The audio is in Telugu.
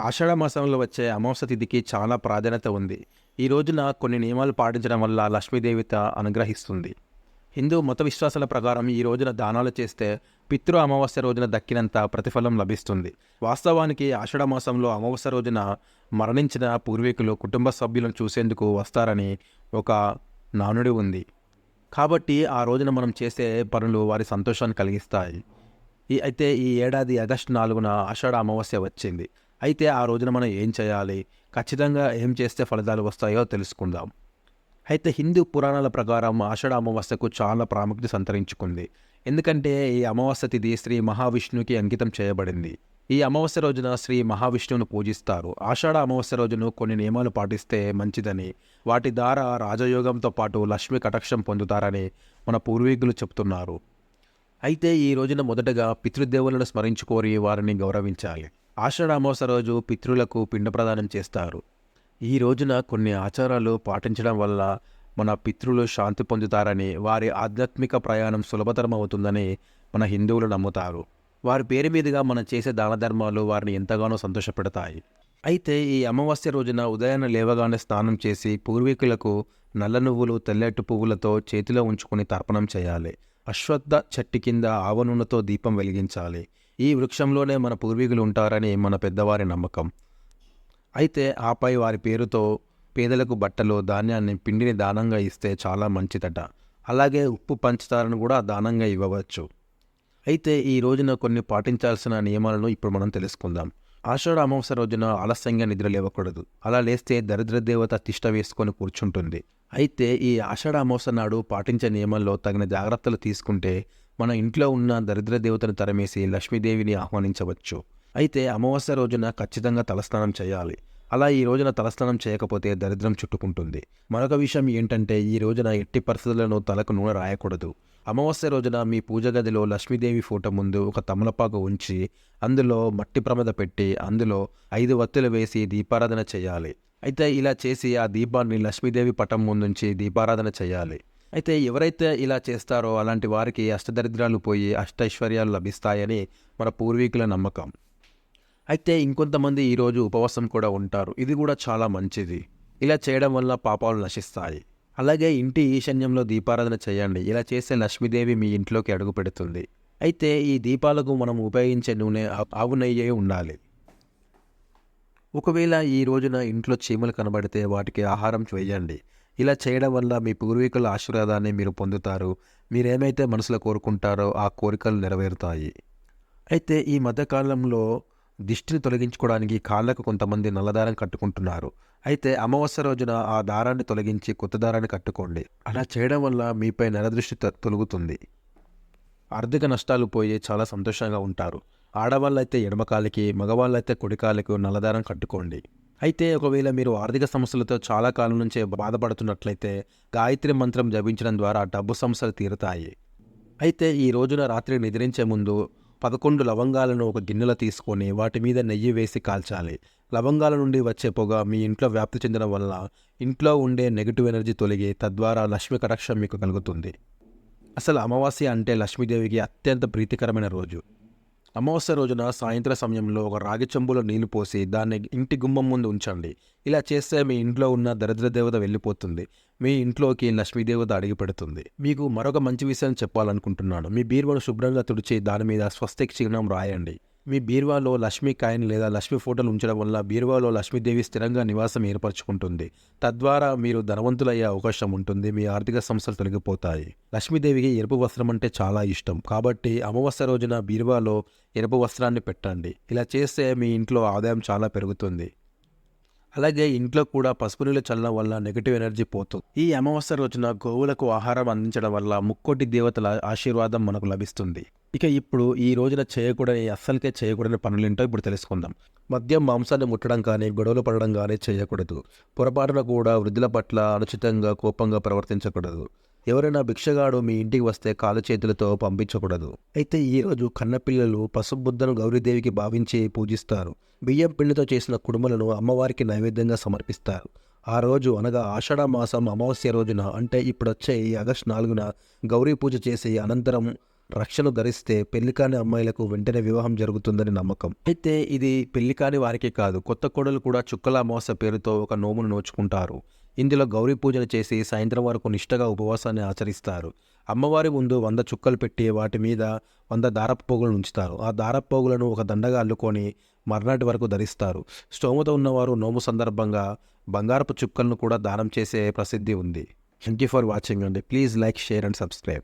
ఆషాఢ మాసంలో వచ్చే అమావాస్య తిథికి చాలా ప్రాధాన్యత ఉంది. ఈ రోజున కొన్ని నియమాలు పాటించడం వల్ల లక్ష్మీదేవిత అనుగ్రహిస్తుంది. హిందూ మత విశ్వాసాల ప్రకారం ఈ రోజున దానాలు చేస్తే పితృ అమావాస్య రోజున దక్కినంత ప్రతిఫలం లభిస్తుంది. వాస్తవానికి ఆషాఢ మాసంలో అమావాస్య రోజున మరణించిన పూర్వీకులు కుటుంబ సభ్యులను చూసేందుకు వస్తారని ఒక నానుడి ఉంది. కాబట్టి ఆ రోజున మనం చేసే పనులు వారి సంతోషాన్ని కలిగిస్తాయి. ఈ అయితే ఈ ఏడాది ఆగస్టు నాలుగున ఆషాఢ అమావాస్య వచ్చింది. అయితే ఆ రోజున మనం ఏం చేయాలి? ఖచ్చితంగా ఏం చేస్తే ఫలితాలు వస్తాయో తెలుసుకుందాం. అయితే హిందూ పురాణాల ప్రకారం ఆషాఢ అమావాస్యకు చాలా ప్రాముఖ్యత సంతరించుకుంది. ఎందుకంటే ఈ అమావాస్య తిథి శ్రీ మహావిష్ణువుకి అంకితం చేయబడింది. ఈ అమావాస్య రోజున శ్రీ మహావిష్ణువును పూజిస్తారు. ఆషాఢ అమావాస్య రోజును కొన్ని నియమాలు పాటిస్తే మంచిదని వాటి ద్వారా రాజయోగంతో పాటు లక్ష్మి కటాక్షం పొందుతారని మన పూర్వీకులు చెప్తున్నారు. అయితే ఈ రోజున మొదటగా పితృదేవులను స్మరించుకోరి వారిని గౌరవించాలి. ఆషాఢ రోజు పితృలకు పిండ ప్రదానం చేస్తారు. ఈ రోజున కొన్ని ఆచారాలు పాటించడం వల్ల మన పితృలు శాంతి పొందుతారని వారి ఆధ్యాత్మిక ప్రయాణం సులభతరం అవుతుందని మన హిందువులు నమ్ముతారు. వారి పేరు మీదుగా మనం చేసే దాన ధర్మాలు వారిని ఎంతగానో సంతోషపెడతాయి. అయితే ఈ అమావాస్య రోజున ఉదయాన్నే లేవగానే స్నానం చేసి పూర్వీకులకు నల్ల నువ్వులు తెల్లటి పువ్వులతో చేతిలో ఉంచుకొని తర్పణం చేయాలి. అశ్వత్థ చెట్టు కింద ఆవ నూనెతో దీపం వెలిగించాలి. ఈ వృక్షంలోనే మన పూర్వీకులు ఉంటారని మన పెద్దవారి నమ్మకం. అయితే ఆపై వారి పేరుతో పేదలకు బట్టలు ధాన్యాన్ని పిండిని దానంగా ఇస్తే చాలా మంచిదట. అలాగే ఉప్పు పంచదారను కూడా దానంగా ఇవ్వవచ్చు. అయితే ఈ రోజున కొన్ని పాటించాల్సిన నియమాలను ఇప్పుడు మనం తెలుసుకుందాం. ఆషాఢ అమావాస్య రోజున ఆలస్యంగా నిద్ర లేవకూడదు. అలా లేస్తే దరిద్ర దేవత తిష్ట వేసుకొని కూర్చుంటుంది. అయితే ఈ ఆషాఢ అమావాస్య నాడు పాటించే నియమంలో తగిన జాగ్రత్తలు తీసుకుంటే మన ఇంట్లో ఉన్న దరిద్ర దేవతను తరమేసి లక్ష్మీదేవిని ఆహ్వానించవచ్చు. అయితే అమావాస్య రోజున ఖచ్చితంగా తలస్నానం చేయాలి. అలా ఈ రోజున తలస్నానం చేయకపోతే దరిద్రం చుట్టుకుంటుంది. మరొక విషయం ఏంటంటే ఈ రోజున ఎట్టి పరిస్థితులను తలకు నూనె రాయకూడదు. అమావాస్య రోజున మీ పూజ గదిలో లక్ష్మీదేవి ఫోటో ముందు ఒక తమలపాకు ఉంచి అందులో మట్టి ప్రమద పెట్టి అందులో ఐదు వత్తులు వేసి దీపారాధన చేయాలి. అయితే ఇలా చేసి ఆ దీపాన్ని లక్ష్మీదేవి పటం ముందుంచి దీపారాధన చేయాలి. అయితే ఎవరైతే ఇలా చేస్తారో అలాంటి వారికి అష్టదరిద్రాలు పోయి అష్టైశ్వర్యాలు లభిస్తాయని మన పూర్వీకుల నమ్మకం. అయితే ఇంకొంతమంది ఈరోజు ఉపవాసం కూడా ఉంటారు. ఇది కూడా చాలా మంచిది. ఇలా చేయడం వల్ల పాపాలు నశిస్తాయి. అలాగే ఇంటి ఈశాన్యంలో దీపారాధన చేయండి. ఇలా చేస్తే లక్ష్మీదేవి మీ ఇంట్లోకి అడుగు పెడుతుంది. అయితే ఈ దీపాలకు మనం ఉపయోగించే నూనె ఆవు నెయ్యే ఉండాలి. ఒకవేళ ఈ రోజున ఇంట్లో చీమలు కనబడితే వాటికి ఆహారం చేయండి. ఇలా చేయడం వల్ల మీ పూర్వీకుల ఆశీర్వాదాన్ని మీరు పొందుతారు. మీరేమైతే మనసులో కోరుకుంటారో ఆ కోరికలు నెరవేరుతాయి. అయితే ఈ మధ్యకాలంలో దిష్టిని తొలగించుకోవడానికి కాళ్ళకు కొంతమంది నల్లదారం కట్టుకుంటున్నారు. అయితే అమావాస్య రోజున ఆ దారాన్ని తొలగించి కొత్త దారాన్ని కట్టుకోండి. అలా చేయడం వల్ల మీపై నరదృష్టి తొ- ఆర్థిక నష్టాలు పోయి చాలా సంతోషంగా ఉంటారు. ఆడవాళ్ళైతే ఎడమకాలికి మగవాళ్ళైతే కుడికాలకు నల్లదారం కట్టుకోండి. అయితే ఒకవేళ మీరు ఆర్థిక సమస్యలతో చాలా కాలం నుంచే బాధపడుతున్నట్లయితే గాయత్రి మంత్రం జపించడం ద్వారా డబ్బు సమస్యలు తీరుతాయి. అయితే ఈ రోజున రాత్రి నిద్రించే ముందు పదకొండు లవంగాలను ఒక గిన్నెలో తీసుకొని వాటి మీద నెయ్యి వేసి కాల్చాలి. లవంగాల నుండి వచ్చే పొగ మీ ఇంట్లో వ్యాప్తి చెందడం వల్ల ఇంట్లో ఉండే నెగిటివ్ ఎనర్జీ తొలగి తద్వారా లక్ష్మి కటాక్షం మీకు కలుగుతుంది. అసలు అమావాస్య అంటే లక్ష్మీదేవికి అత్యంత ప్రీతికరమైన రోజు. అమావాస్య రోజున సాయంత్రం సమయంలో ఒక రాగి చెంబులో నీళ్ళు పోసి దాన్ని ఇంటి గుమ్మం ముందు ఉంచండి. ఇలా చేస్తే మీ ఇంట్లో ఉన్న దరిద్ర దేవత వెళ్ళిపోతుంది. మీ ఇంట్లోకి లక్ష్మీదేవత అడిగి పెడుతుంది. మీకు మరొక మంచి విషయం చెప్పాలనుకుంటున్నాను. మీ బీరువాను శుభ్రంగా తుడిచి దాని మీద స్వస్తిక్ చిహ్నం రాయండి. మీ బీరువాలో లక్ష్మీ కాయన్ లేదా లక్ష్మీ ఫోటోలు ఉంచడం వల్ల బీరువాలో లక్ష్మీదేవి స్థిరంగా నివాసం ఏర్పరచుకుంటుంది. తద్వారా మీరు ధనవంతులయ్యే అవకాశం ఉంటుంది మీ ఆర్థిక సమస్యలు తొలగిపోతాయి. లక్ష్మీదేవికి ఎరుపు వస్త్రం అంటే చాలా ఇష్టం. కాబట్టి అమావాస్య రోజున బీరువాలో ఎరుపు వస్త్రాన్ని పెట్టండి. ఇలా చేస్తే మీ ఇంట్లో ఆదాయం చాలా పెరుగుతుంది. అలాగే ఇంట్లో కూడా పసుపు నీళ్ళు చల్లడం వల్ల నెగిటివ్ ఎనర్జీ పోతుంది. ఈ అమావాస్య రోజున గోవులకు ఆహారం అందించడం వల్ల ముక్కోటి దేవతల ఆశీర్వాదం మనకు లభిస్తుంది. ఇక ఇప్పుడు ఈ రోజున చేయకూడని అస్సలకే చేయకూడని పనులేంటో ఇప్పుడు తెలుసుకుందాం. మద్యం మాంసాన్ని ముట్టడం కానీ గొడవలు పడడం కానీ చేయకూడదు. పొరపాటున కూడా వృద్ధుల పట్ల అనుచితంగా కోపంగా ప్రవర్తించకూడదు. ఎవరైనా భిక్షగాడు మీ ఇంటికి వస్తే కాలు చేతులతో పంపించకూడదు. అయితే ఈ రోజు కన్నపిల్లలు పసుబుద్ధను గౌరీదేవికి భావించి పూజిస్తారు. బియ్యం పిండితో చేసిన కుడుమలను అమ్మవారికి నైవేద్యంగా సమర్పిస్తారు. ఆ రోజు అనగా ఆషాఢ మాసం అమావాస్య రోజున అంటే ఇప్పుడు వచ్చే ఈ ఆగస్టు నాలుగున గౌరీ పూజ చేసి అనంతరం రక్షణ ధరిస్తే పెళ్ళి కాని అమ్మాయిలకు వెంటనే వివాహం జరుగుతుందని నమ్మకం. అయితే ఇది పెళ్ళి కాని వారికే కాదు కొత్త కోడలు కూడా చుక్కల అమావాస్య పేరుతో ఒక నోమును నోచుకుంటారు. ఇందులో గౌరీ పూజలు చేసి సాయంత్రం వరకు నిష్టగా ఉపవాసాన్ని ఆచరిస్తారు. అమ్మవారి ముందు వంద చుక్కలు పెట్టి వాటి మీద వంద దారపు పోగులను ఉంచుతారు. ఆ దారపు పోగులను ఒక దండగా అల్లుకొని మర్నాటి వరకు ధరిస్తారు. స్తోమత ఉన్నవారు నోము సందర్భంగా బంగారపు చుక్కలను కూడా దానం చేసే ప్రసిద్ధి ఉంది. థ్యాంక్ యూ ఫర్ వాచింగ్ అండి please like share and subscribe